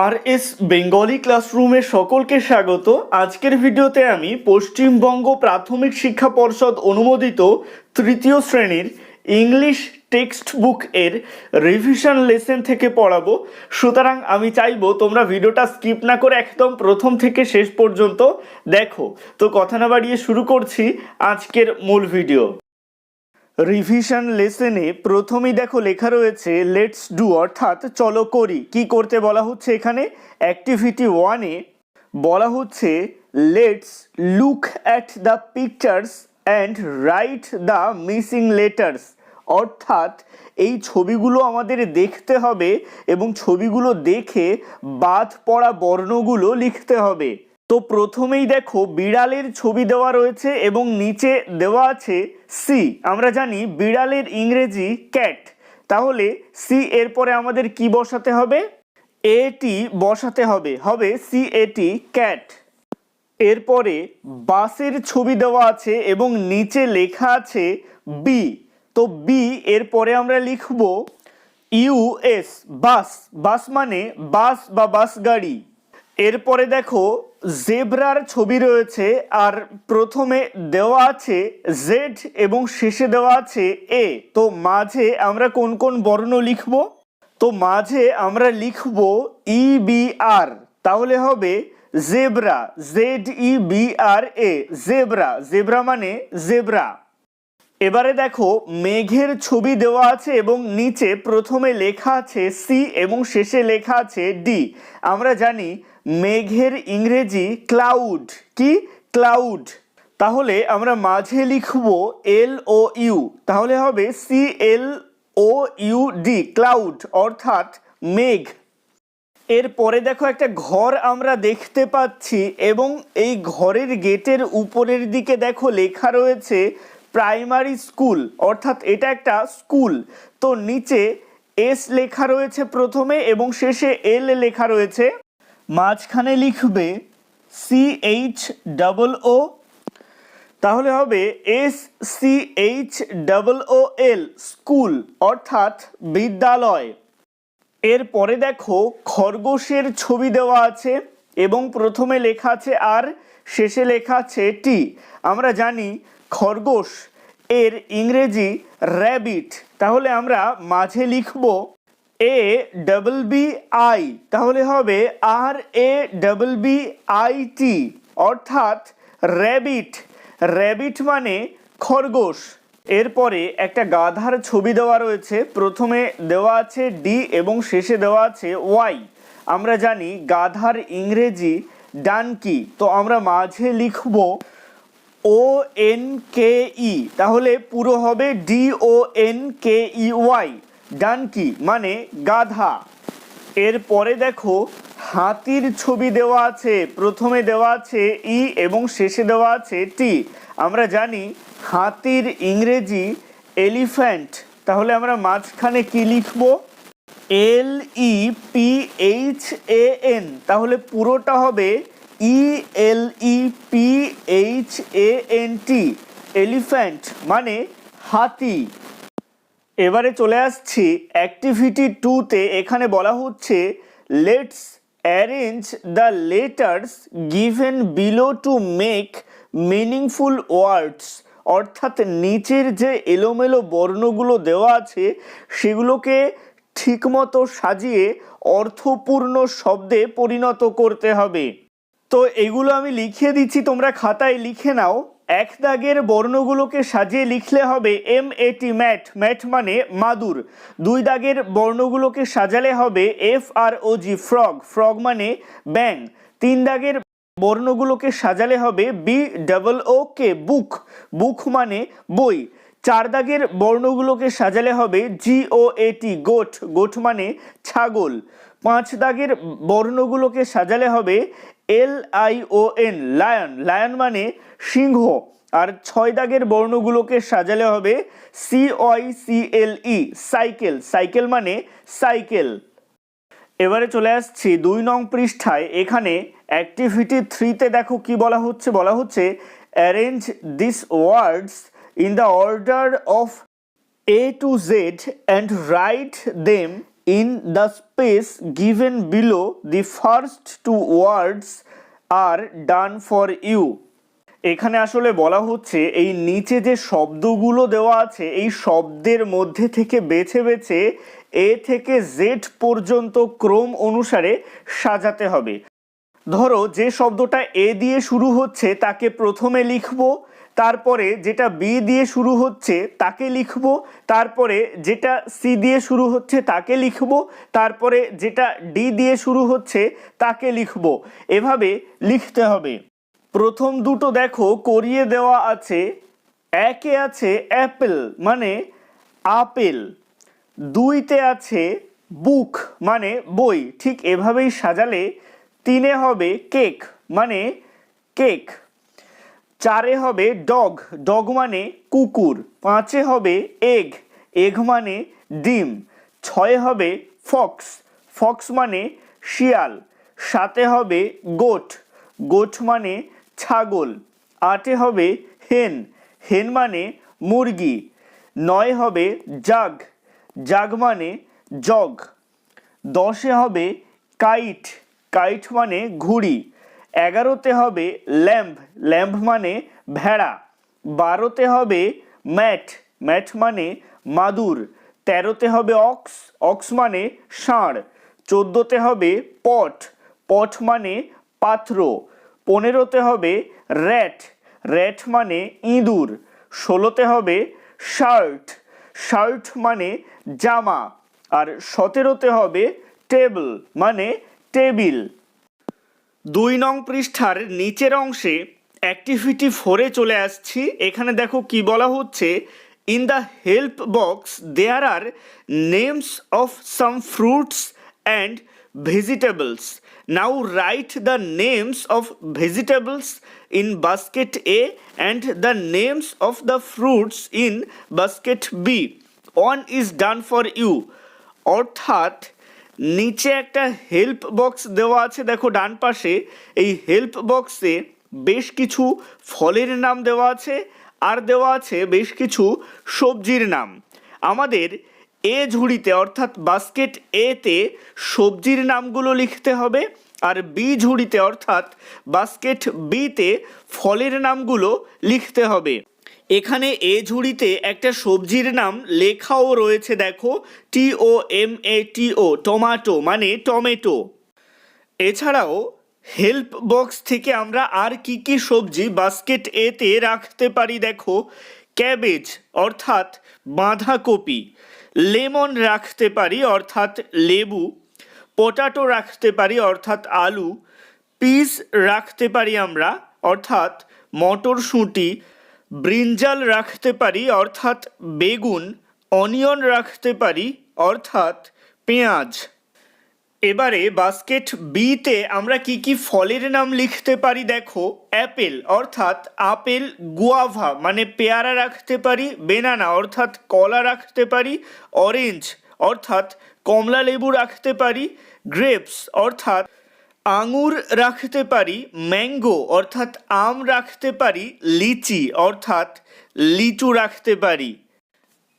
আর S Bengali ক্লাসরুমে সকলকে স্বাগত। আজকের ভিডিওতে আমি পশ্চিমবঙ্গ প্রাথমিক শিক্ষা পর্ষদ অনুমোদিত তৃতীয় শ্রেণির ইংলিশ টেক্সট বুক এর রিভিশন লেসেন থেকে পড়াবো। সুতরাং আমি চাইব তোমরা ভিডিওটা স্কিপ না করে একদম প্রথম থেকে শেষ পর্যন্ত দেখো। তো কথা না বাড়িয়ে শুরু করছি আজকের মূল ভিডিও রিভিশন লেসনে প্রথমেই দেখো লেখা রয়েছে লেটস ডু অর্থাৎ চলো করি। কি করতে বলা হচ্ছে এখানে? অ্যাক্টিভিটি ওয়ানে বলা হচ্ছে let's look at the pictures and write the missing letters অর্থাৎ এই ছবিগুলো আমাদের দেখতে হবে এবং ছবিগুলো দেখে বাদ পড়া বর্ণগুলো লিখতে হবে। তো প্রথমেই দেখো বিড়ালের ছবি দেওয়া রয়েছে এবং নিচে দেওয়া আছে সি আমরা জানি বিড়ালের ইংরেজি ক্যাট তাহলে সি এরপরে আমাদের কি বসাতে হবে? এটি বসাতে হবে। হবে সি এটি ক্যাট এরপরে বাসের ছবি দেওয়া আছে এবং নিচে লেখা আছে বি তো বি এরপরে আমরা লিখব ইউএস বাস। বাস মানে বাস বা বাস গাড়ি। এরপরে দেখো জেব্রার ছবি রয়েছে, আর প্রথমে দেওয়া আছে জেড এবং শেষে দেওয়া আছে এ তো মাঝে আমরা কোন কোন বর্ণ লিখব? তো মাঝে আমরা লিখব ই বি আর তাহলে হবে zebra Z E B R A zebra. Zebra মানে জেব্রা। এবারে দেখো, মেঘের ছবি দেওয়া আছে এবং নিচে প্রথমে লেখা আছে সি এবং শেষে লেখা আছে ডি আমরা জানি মেঘের ইংরেজি ক্লাউড কি? ক্লাউড তাহলে আমরা মাঝে লিখব এল ও ইউ তাহলে হবে C L O U D cloud অর্থাৎ মেঘ। এরপরে দেখো একটা ঘর আমরা দেখতে পাচ্ছি এবং এই ঘরের গেটের উপরের দিকে দেখো লেখা রয়েছে প্রাইমারি স্কুল, অর্থাৎ এটা একটা স্কুল। তো নিচে এস লেখা রয়েছে প্রথমে এবং শেষে এল লেখা রয়েছে মাঝখানে লিখবে সি এইচ ডাবল ও তাহলে হবে S C H double O L school, অর্থাৎ বিদ্যালয়। এরপরে দেখো খরগোশের ছবি দেওয়া আছে এবং প্রথমে লেখা আছে আর, শেষে লেখা আছে টি আমরা জানি খরগোশ, এর ইংরেজি র্যাবিট। তাহলে আমরা মাঝে লিখব এ ডাবল বি আই তাহলে হবে R A double B I T অর্থাৎ র্যাবিট র্যাবিট মানে খরগোশ। এরপরে একটা গাধার ছবি দেওয়া রয়েছে, প্রথমে দেওয়া আছে ডি এবং শেষে দেওয়া আছে ওয়াই আমরা জানি গাধার ইংরেজি ডানকি তো আমরা মাঝে লিখব ও এন কে ই তাহলে পুরো হবে D O N K E Y donkey মানে গাধা। এরপরে দেখো, হাতির ছবি দেওয়া আছে, প্রথমে দেওয়া আছে ই এবং শেষে দেওয়া আছে টি। আমরা জানি হাতির ইংরেজি এলিফ্যান্ট। তাহলে আমরা মাঝখানে কি লিখব? L E P H A N তাহলে পুরোটা হবে E L E P H A N T elephant মানে হাতি। এবারে চলে আসছি অ্যাক্টিভিটি টুতে এখানে বলা হচ্ছে let's arrange the letters given below to make meaningful words অর্থাৎ নিচের যে এলোমেলো বর্ণগুলো দেওয়া আছে, সেগুলোকে ঠিকমতো সাজিয়ে অর্থপূর্ণ শব্দে পরিণত করতে হবে। তো এগুলো আমি লিখিয়ে দিচ্ছি, তোমরা খাতায় লিখে নাও। এক দাগের বর্ণগুলোকে সাজিয়ে লিখলে হবে এম এটি ম্যাট ম্যাট মানে মাদুর। দুই দাগের বর্ণগুলোকে সাজালে হবে F R O G, frog. Frog মানে ব্যাং তিন দাগের বর্ণগুলোকে সাজালে হবে বি ডাবল ও কে, বুক। বুক মানে বই। চার দাগের বর্ণগুলোকে সাজালে হবে জি ও এটি গোট। গোট মানে ছাগল। পাঁচ দাগের বর্ণগুলোকে সাজালে হবে L I O N lion lion মানে সিংহ। আর ছয় দাগের বর্ণগুলোকে সাজালে হবে C Y C L E cycle cycle মানে সাইকেল এবারে চলে আসছি দুই নং পৃষ্ঠায়। এখানে অ্যাক্টিভিটি থ্রিতে দেখো কি বলা হচ্ছে? বলা হচ্ছে arrange this words in the order of A to Z and write them in the space given below the first two words are done for you এখানে আসলে বলা হচ্ছে, এই নিচে যে শব্দগুলো দেওয়া আছে, এই শব্দের মধ্যে থেকে বেছে বেছে এ থেকে জেড পর্যন্ত ক্রম অনুসারে সাজাতে হবে। ধরো, যে শব্দটা এ দিয়ে শুরু হচ্ছে, তাকে প্রথমে লিখব তারপরে যেটা বি দিয়ে শুরু হচ্ছে তাকে লিখব, তারপরে যেটা সি দিয়ে শুরু হচ্ছে তাকে লিখব, তারপরে যেটা ডি দিয়ে শুরু হচ্ছে তাকে লিখব। এভাবে লিখতে হবে। প্রথম দুটো দেখো, করিয়ে দেওয়া আছে, একে আছে অ্যাপেল মানে আপেল। দুইতে আছে বুক মানে বই। ঠিক এভাবেই সাজালে তিনে হবে কেক মানে কেক। চারে হবে ডগ ডগ মানে কুকুর, পাঁচে হবে এগ এগ মানে ডিম, ছয়ে হবে ফক্স ফক্স মানে শিয়াল, সাতে হবে গোট গোট মানে ছাগল, আটে হবে হেন হেন মানে মুরগি, নয় হবে জাগ জাগ মানে জগ, দশে হবে কাইট কাইট মানে ঘুড়ি এগারোতে হবে ল্যাম্প ল্যাম্প মানে ভেড়া। বারোতে হবে ম্যাট। ম্যাট মানে মাদুর। তেরোতে হবে অক্স। অক্স মানে ষাঁড়। চোদ্দোতে হবে পট। পট মানে পাত্র পনেরোতে হবে র্যাট। র্যাট মানে ইঁদুর। ষোলোতে হবে শার্ট। শার্ট মানে জামা। আর সতেরোতে হবে টেবল মানে টেবিল। দুই নং পৃষ্ঠার নিচের অংশে অ্যাক্টিভিটি ফোরে চলে আসছি। এখানে দেখো কি বলা হচ্ছে in the help box there are names of some fruits and vegetables now write the names of vegetables in basket A and the names of the fruits in basket B one is done for you অর্থাৎ নিচে একটা help box দেওয়া আছে, দেখো ডান পাশে। এই help বক্সে বেশ কিছু ফলের নাম দেওয়া আছে, আর দেওয়া আছে বেশ কিছু সবজির নাম। আমাদের এ ঝুড়িতে, অর্থাৎ বাস্কেট এতে সবজির নামগুলো লিখতে হবে, আর বি ঝুড়িতে, অর্থাৎ বাস্কেট বিতে ফলের নামগুলো লিখতে হবে। এখানে এ ঝুড়িতে একটা সবজির নাম লেখাও রয়েছে, দেখো T O M A T O tomato মানে টমেটো। এছাড়াও, হেল্প বক্স থেকে আমরা আর কি কি সবজি বাস্কেট এতে রাখতে পারি, দেখো, ক্যাবেজ, অর্থাৎ বাঁধাকপি, লেমন রাখতে পারি, অর্থাৎ লেবু, পটাটো রাখতে পারি, অর্থাৎ আলু, পিস রাখতে পারি আমরা, অর্থাৎ মটরশুঁটি ব্রিঞ্জাল রাখতে পারি, অর্থাৎ বেগুন, অনিয়ন রাখতে পারি, অর্থাৎ পেঁয়াজ। এবারে বাস্কেট বিতে আমরা কি কি ফলের নাম লিখতে পারি দেখো? অ্যাপেল, অর্থাৎ আপেল গুয়াভা মানে পেয়ারা রাখতে পারি, বেনানা, অর্থাৎ কলা রাখতে পারি, অরেঞ্জ, অর্থাৎ কমলা লেবু রাখতে পারি, গ্রেপস, অর্থাৎ আঙুর রাখতে পারি ম্যাঙ্গো, অর্থাৎ আম রাখতে পারি লিচি, অর্থাৎ লিচু রাখতে পারি।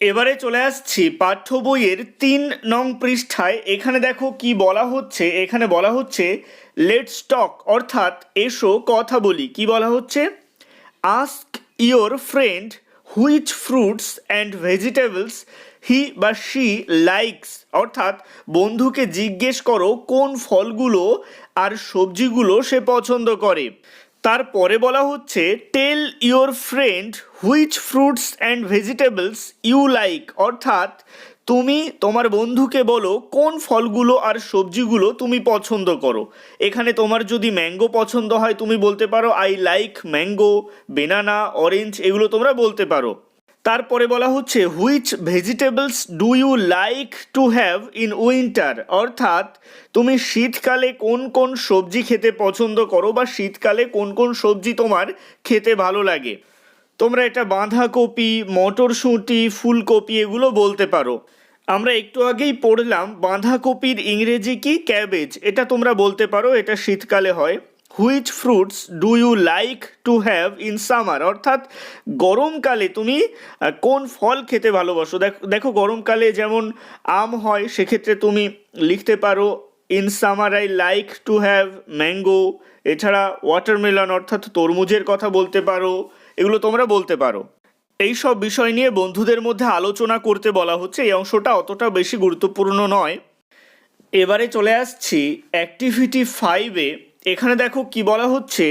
এবারে চলে আসছি পাঠ্য বইয়ের তিন নং পৃষ্ঠায়। এখানে দেখো কি বলা হচ্ছে। এখানে বলা হচ্ছে লেটস টক অর্থাৎ এসো, কথা বলি। কি বলা হচ্ছে? Ask your friend which fruits and vegetables he বা শি লাইকস অর্থাৎ বন্ধুকে জিজ্ঞেস করো কোন ফলগুলো আর সবজিগুলো সে পছন্দ করে। তারপরে বলা হচ্ছে tell your friend which fruits and vegetables you like অর্থাৎ তুমি তোমার বন্ধুকে বলো, কোন ফলগুলো আর সবজিগুলো তুমি পছন্দ করো। এখানে তোমার যদি ম্যাঙ্গো পছন্দ হয়, তুমি বলতে পারো I like mango banana orange এগুলো তোমরা বলতে পারো। তারপরে বলা হচ্ছে which vegetables do you like to have in winter অর্থাৎ, তুমি শীতকালে কোন কোন সবজি খেতে পছন্দ করো বা শীতকালে কোন কোন সবজি তোমার খেতে ভালো লাগে। তোমরা এটা বাঁধাকপি, মটরশুঁটি, ফুলকপি এগুলো বলতে পারো। আমরা একটু আগেই পড়লাম, বাঁধাকপির ইংরেজি কি? ক্যাবেজ। এটা তোমরা বলতে পারো, এটা শীতকালে হয়। Which fruits do you like to have in summer অর্থাৎ গরমকালে তুমি কোন ফল খেতে ভালোবাসো? দেখো দেখো গরমকালে যেমন আম হয়, সেক্ষেত্রে তুমি লিখতে পারো in summer I like to have mango এছাড়া ওয়াটারমেলন অর্থাৎ তরমুজের কথা বলতে পারো। এগুলো তোমরা বলতে পারো। এই সব বিষয় নিয়ে বন্ধুদের মধ্যে আলোচনা করতে বলা হচ্ছে, এই অংশটা অতটা বেশি গুরুত্বপূর্ণ নয়। এবারে চলে আসছি অ্যাক্টিভিটি ফাইভে এখানে দেখো কি বলা হচ্ছে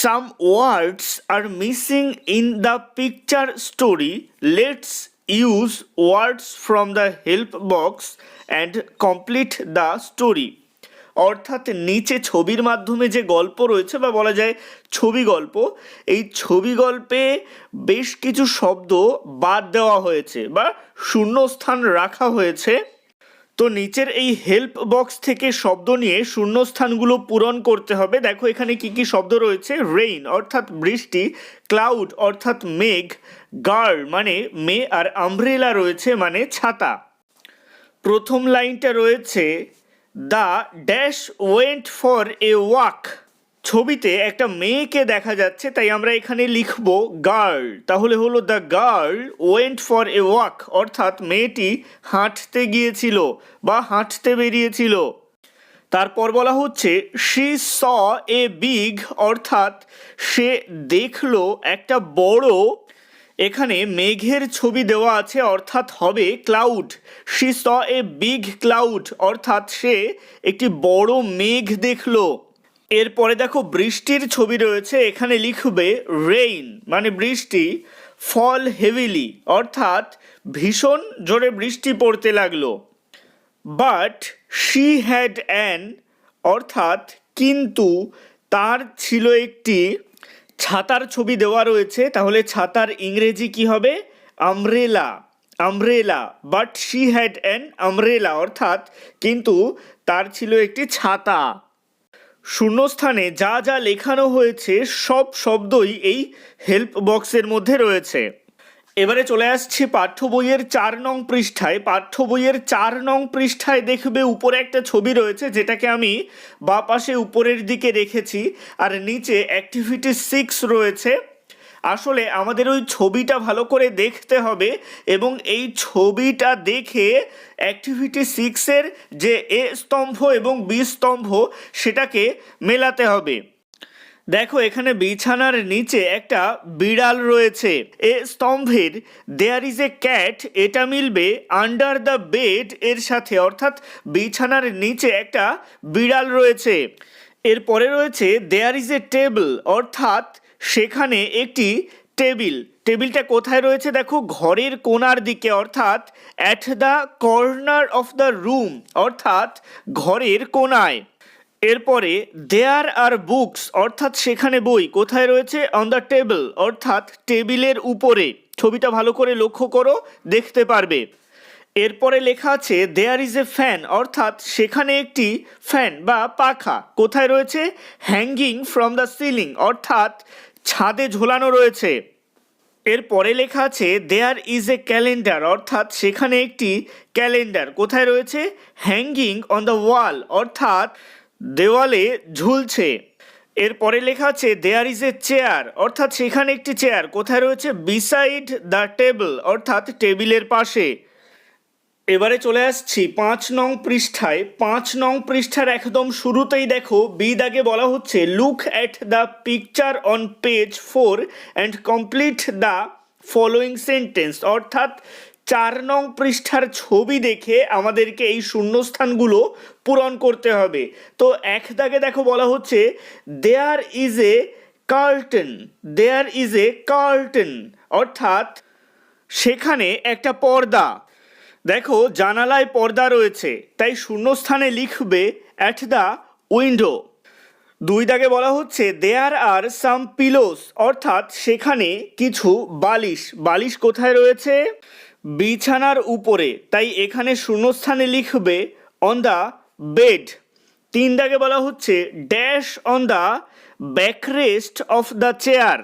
some words are missing in the picture story let's use words from the help box and complete the story অর্থাৎ নিচে ছবির মাধ্যমে যে গল্প রয়েছে বা বলা যায় ছবি গল্প, এই ছবি গল্পে বেশ কিছু শব্দ বাদ দেওয়া হয়েছে বা শূন্যস্থান রাখা হয়েছে। তো নিচের এই হেল্প বক্স থেকে শব্দ নিয়ে শূন্যস্থানগুলো পূরণ করতে হবে। দেখো এখানে কি কি শব্দ রয়েছে? রেইন অর্থাৎ বৃষ্টি ক্লাউড অর্থাৎ মেঘ গার্ল মানে মে আর আমব্রেলা রয়েছে মানে ছাতা। প্রথম লাইনটা রয়েছে the dash went for a walk ছবিতে একটা মেয়েকে দেখা যাচ্ছে, তাই আমরা এখানে লিখব গার্ল। তাহলে হলো the girl went for a walk, অর্থাৎ মেয়েটি হাঁটতে গিয়েছিল বা হাঁটতে বেরিয়েছিল। তারপর বলা হচ্ছে শি স এ বিগ অর্থাৎ সে দেখল একটা বড় এখানে মেঘের ছবি দেওয়া আছে, অর্থাৎ হবে cloud she saw a big cloud অর্থাৎ সে একটি বড় মেঘ দেখল। এরপরে দেখো, বৃষ্টির ছবি রয়েছে, এখানে লিখবে রেইন মানে বৃষ্টি ফল হেভিলি অর্থাৎ ভীষণ জোরে বৃষ্টি পড়তে লাগল। বাট শি হ্যাড অ্যান অর্থাৎ কিন্তু তার ছিল একটি ছাতার ছবি দেওয়া রয়েছে, তাহলে ছাতার ইংরেজি কি হবে? Umbrella umbrella but she had an umbrella অর্থাৎ কিন্তু তার ছিল একটি ছাতা। শূন্যস্থানে যা যা লেখানো হয়েছে, সব শব্দই এই হেল্প বক্সের মধ্যে রয়েছে। এবারে চলে আসছি পাঠ্য বইয়ের চার নং পৃষ্ঠায়। পাঠ্য বইয়ের চার নং পৃষ্ঠায় দেখবে উপরে একটা ছবি রয়েছে, যেটাকে আমি বা পাশে উপরের দিকে রেখেছি, আর নিচে অ্যাক্টিভিটি সিক্স রয়েছে। আসলে আমাদের ওই ছবিটা ভালো করে দেখতে হবে, এবং এই ছবিটা দেখে অ্যাক্টিভিটি সিক্সের যে এ স্তম্ভ এবং বি স্তম্ভ, সেটাকে মেলাতে হবে। দেখো, এখানে বিছানার নিচে একটা বিড়াল রয়েছে। এ স্তম্ভের দেয়ার ইজ এ ক্যাট এটা মিলবে আন্ডার দ্য বেড এর সাথে। অর্থাৎ বিছানার নিচে একটা বিড়াল রয়েছে। এরপরে রয়েছে দেয়ার ইজ এ টেবিল অর্থাৎ সেখানে একটি টেবিল টেবিলটা কোথায় রয়েছে দেখো? ঘরের কোনার দিকে, অর্থাৎ at the corner of the room অর্থাৎ ঘরের কোণায়। এরপরে দেয়ার আর বুকস অর্থাৎ সেখানে বই, কোথায় রয়েছে? অন দ্য টেবিল অর্থাৎ টেবিলের উপরে। ছবিটা ভালো করে লক্ষ্য করো, দেখতে পারবে। এরপরে লেখা আছে দেয়ার ইজ এ ফ্যান অর্থাৎ সেখানে একটি ফ্যান বা পাখা। কোথায় রয়েছে? হ্যাঙ্গিং ফ্রম দ্য সিলিং অর্থাৎ ছাদে ঝোলানো রয়েছে। এরপরে লেখা আছে দেয়ার ইজ এ ক্যালেন্ডার অর্থাৎ সেখানে একটি ক্যালেন্ডার কোথায় রয়েছে? হ্যাঙ্গিং অন দ্য ওয়াল অর্থাৎ দেওয়ালে ঝুলছে। এরপরে লেখা আছে দেয়ার ইজ এ চেয়ার অর্থাৎ সেখানে একটি চেয়ার কোথায় রয়েছে? বিসাইড দ্য টেবিল অর্থাৎ টেবিলের পাশে। এবারে চলে আসছি পাঁচ নং পৃষ্ঠায়। পাঁচ নং পৃষ্ঠার একদম শুরুতেই দেখো বি দাগে বলা হচ্ছে look at the picture on page four and complete the following sentence অর্থাৎ চার নং পৃষ্ঠার ছবি দেখে আমাদেরকে এই শূন্যস্থানগুলো পূরণ করতে হবে। তো এক দাগে দেখো বলা হচ্ছে there is a carton there is a carton অর্থাৎ সেখানে একটা পর্দা। দেখো, জানালায় পর্দা রয়েছে, তাই শূন্যস্থানে লিখবে অ্যাট দ্য উইন্ডো দুই দাগে বলা হচ্ছে দেয়ার আর সাম পিলোস অর্থাৎ সেখানে কিছু বালিশ। বালিশ কোথায় রয়েছে? বিছানার উপরে, তাই এখানে শূন্যস্থানে লিখবে অন দ্য বেড তিন দাগে বলা হচ্ছে dash on the backrest of the chair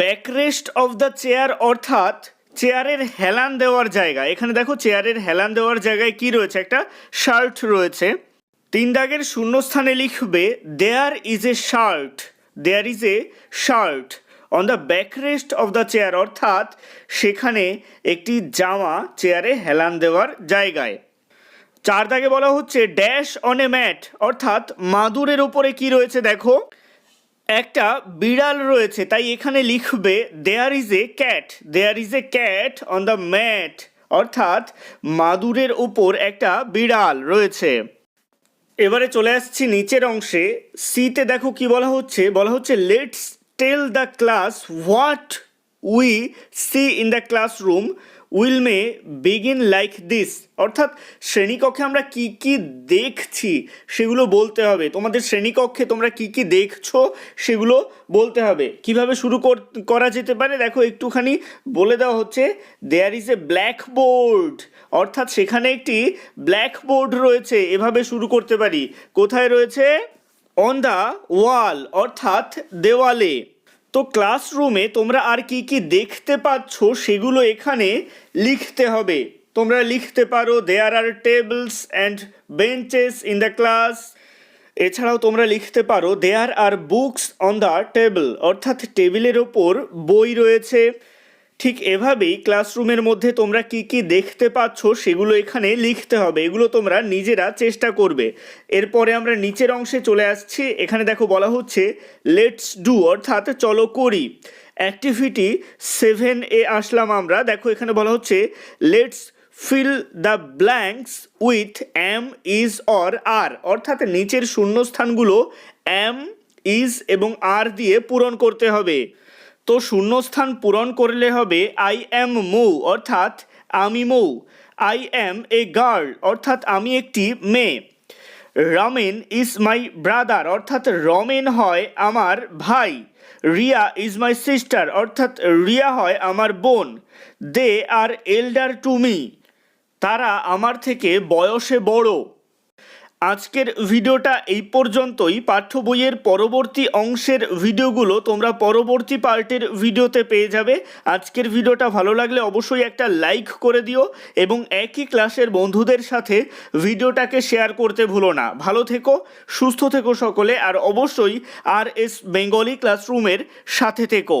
backrest of the chair অর্থাৎ চেয়ারের হেলান দেওয়ার জায়গা। এখানে দেখো চেয়ারের হেলান দেওয়ার জায়গায় কি রয়েছে? একটা শার্ট রয়েছে। তিন দাগের শূন্যস্থানে লিখবে there is a shirt there is a shirt on the backrest of the chair অর্থাৎ সেখানে একটি জামা চেয়ারে হেলান দেওয়ার জায়গায়। চার দাগে বলা হচ্ছে ড্যাশ অন এ ম্যাট অর্থাৎ মাদুরের ওপরে কি রয়েছে দেখো? একটা বিড়াল রয়েছে, তাই এখানে লিখবে there is a cat there is a cat on the mat অর্থাৎ মাদুরের উপর একটা বিড়াল রয়েছে। এবারে চলে আসছি নিচের অংশে। সিতে দেখো কি বলা হচ্ছে? বলা হচ্ছে let's tell the class what we see in the classroom will may begin like this অর্থাৎ শ্রেণীকক্ষে আমরা কি কি দেখছি, সেগুলো বলতে হবে। তোমাদের শ্রেণীকক্ষে তোমরা কি কি দেখছ, সেগুলো বলতে হবে। কীভাবে শুরু কর- যেতে পারে? দেখো, একটুখানি বলে দেওয়া হচ্ছে there is a black board অর্থাৎ সেখানে একটি ব্ল্যাক বোর্ড রয়েছে, এভাবে শুরু করতে পারি। কোথায় রয়েছে? অন দ্য ওয়াল অর্থাৎ দেওয়ালে। তো ক্লাসরুমে তোমরা আর কি কি দেখতে পাচ্ছ সেগুলো এখানে লিখতে হবে। তোমরা লিখতে পারো there are tables and benches in the class এছাড়াও তোমরা লিখতে পারো there are books on the table অর্থাৎ টেবিলের ওপর বই রয়েছে। ঠিক এভাবেই ক্লাসরুমের মধ্যে তোমরা কি কি দেখতে পাচ্ছ সেগুলো এখানে লিখতে হবে। এগুলো তোমরা নিজেরা চেষ্টা করবে। এরপরে আমরা নিচের অংশে চলে আসছি। এখানে দেখো বলা হচ্ছে লেটস ডু অর্থাৎ চলো করি। অ্যাক্টিভিটি সেভেন এ আসলাম আমরা। দেখো এখানে বলা হচ্ছে let's fill the blanks with am is or are অর্থাৎ নিচের শূন্যস্থানগুলো এম ইজ এবং আর দিয়ে পূরণ করতে হবে। শূন্যস্থান পূরণ করলে হবে আই অ্যাম মৌ অর্থাৎ আমি মৌ। আই অ্যাম এ গার্ল অর্থাৎ আমি একটি মেয়ে। রমেন ইজ মাই ব্রাদার অর্থাৎ রমেন হয় আমার ভাই। রিয়া ইজ মাই সিস্টার অর্থাৎ রিয়া হয় আমার বোন। They are elder to me তারা আমার থেকে বয়সে বড়। আজকের ভিডিওটা এই পর্যন্তই। পাঠ্য বইয়ের পরবর্তী অংশের ভিডিওগুলো তোমরা পরবর্তী পার্টের ভিডিওতে পেয়ে যাবে। আজকের ভিডিওটা ভালো লাগলে অবশ্যই একটা লাইক করে দিও এবং একই ক্লাসের বন্ধুদের সাথে ভিডিওটাকে শেয়ার করতে ভুলো না। ভালো থেকো, সুস্থ থেকো সকলে, আর অবশ্যই আর এস বেঙ্গলি ক্লাসরুমের সাথে থেকো।